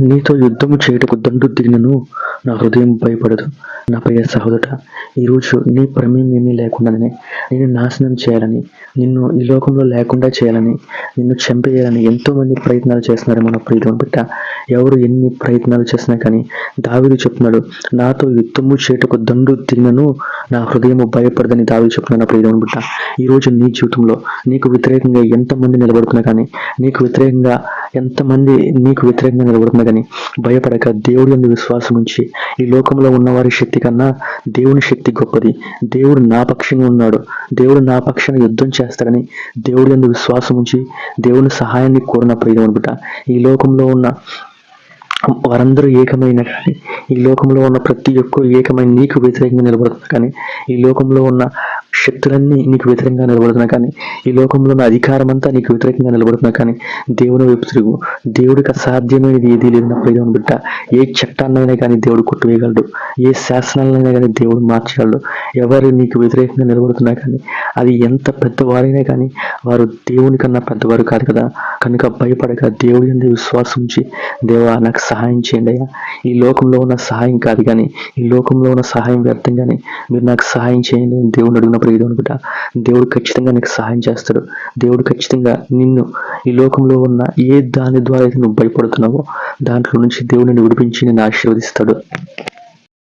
నీతో యుద్ధము చేయుటకు దండు దిగినను నా హృదయం భయపడదు. నా ప్రియ సహోదర ఈరోజు నీ ప్రమేయం ఏమీ లేకుండానే నేను నాశనం చేయాలని నిన్ను ఈ లోకంలో లేకుండా చేయాలని నిన్ను చంపేయాలని ఎంతో మంది ప్రయత్నాలు చేస్తున్నారు మన ప్రీతం బిడ్డ. ఎవరు ఎన్ని ప్రయత్నాలు చేసినా కానీ దావిడు చెప్తున్నాడు నాతో యుద్ధము చేయుటకు దండు దిగినను నా హృదయము భయపడదని దావిడు చెప్తున్నాడు నా ప్రీతం బిడ్డ. ఈరోజు నీ జీవితంలో నీకు వ్యతిరేకంగా ఎంతమంది నిలబడుతున్నా కానీ నీకు వ్యతిరేకంగా ఎంతమంది నీకు వ్యతిరేకంగా నిలబడుతున్నా కానీ భయపడక దేవుడి అందు విశ్వాసం ఉంచి ఈ లోకంలో ఉన్నవారి శక్తి కన్నా దేవుని శక్తి గొప్పది. దేవుడు నా పక్షంగా ఉన్నాడు. దేవుడు నా పక్షాన యుద్ధం చేస్తాడని దేవుడి అందు విశ్వాసం ఉంచి దేవుని సహాయాన్ని కోరిన ప్రయోజనం అనుకుంటా ఈ లోకంలో ఉన్న వారందరూ ఏకమైన కానీ ఈ లోకంలో ఉన్న ప్రతి ఒక్కరు ఏకమైన నీకు వ్యతిరేకంగా నిలబడుతున్నా కానీ ఈ లోకంలో ఉన్న శక్తులన్నీ నీకు వ్యతిరేకంగా నిలబడుతున్నా కానీ ఈ లోకంలో ఉన్న అధికారం అంతా నీకు వ్యతిరేకంగా నిలబడుతున్నా కానీ దేవుని వైపు తిరుగు. దేవుడికి అసాధ్యమైనది ఏది లేదు నా ప్రియం బిడ్డ. ఏ చట్టాన్నైనా కానీ దేవుడు కొట్టువేయగలడు. ఏ శాసనాలైనా కానీ దేవుడు మార్చగలడు. ఎవరు నీకు వ్యతిరేకంగా నిలబడుతున్నా కానీ అది ఎంత పెద్దవారైనా కానీ వారు దేవుని కన్నా పెద్దవారు కాదు కదా. కనుక భయపడక దేవుడి విశ్వాసం ఉంచి దేవా నాకు సహాయం చేయండి అయ్యా. ఈ లోకంలో ఉన్న సహాయం కాదు కానీ ఈ లోకంలో ఉన్న సహాయం వ్యర్థం కానీ మీరు నాకు సహాయం చేయండి అని దేవుని అడిగినప్పుడు ఏదో అనుకుంటా దేవుడు ఖచ్చితంగా నీకు సహాయం చేస్తాడు. దేవుడు ఖచ్చితంగా నిన్ను ఈ లోకంలో ఉన్న ఏ దాని ద్వారా అయితే నువ్వు భయపడుతున్నావో దాంట్లో నుంచి దేవుడిని విడిపించి నేను ఆశీర్వదిస్తాడు.